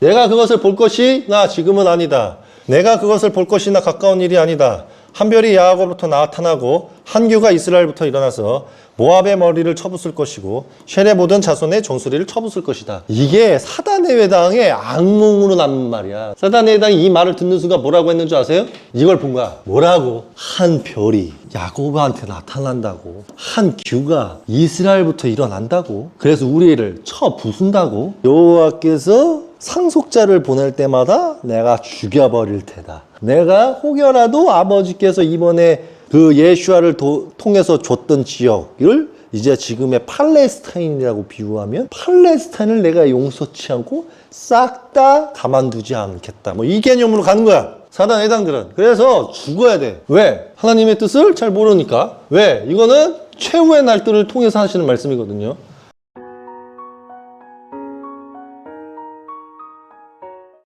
내가 그것을 볼 것이 나 지금은 아니다. 내가 그것을 볼 것이나 가까운 일이 아니다. 한별이 야고로부터 나타나고 한규가 이스라엘부터 일어나서 모압의 머리를 쳐붓을 것이고 쉐레 모든 자손의 종소리를 쳐붓을 것이다. 이게 사단의 회당의 악몽으로 남은 말이야. 사단의 회당이 이 말을 듣는 순간 뭐라고 했는 줄 아세요? 이걸 본 거야. 뭐라고? 한 별이 야고보한테 나타난다고. 한 규가 이스라엘부터 일어난다고. 그래서 우리를 쳐 부순다고. 여호와께서 상속자를 보낼 때마다 내가 죽여버릴 테다. 내가 혹여라도 아버지께서 이번에 그 예슈아를 도- 통해서 줬던 지역을 이제 지금의 팔레스타인이라고 비유하면 팔레스타인을 내가 용서치 않고 싹 다 가만두지 않겠다. 뭐 이 개념으로 가는 거야. 사단 해당들은. 그래서 죽어야 돼. 왜? 하나님의 뜻을 잘 모르니까. 왜? 이거는 최후의 날들을 통해서 하시는 말씀이거든요.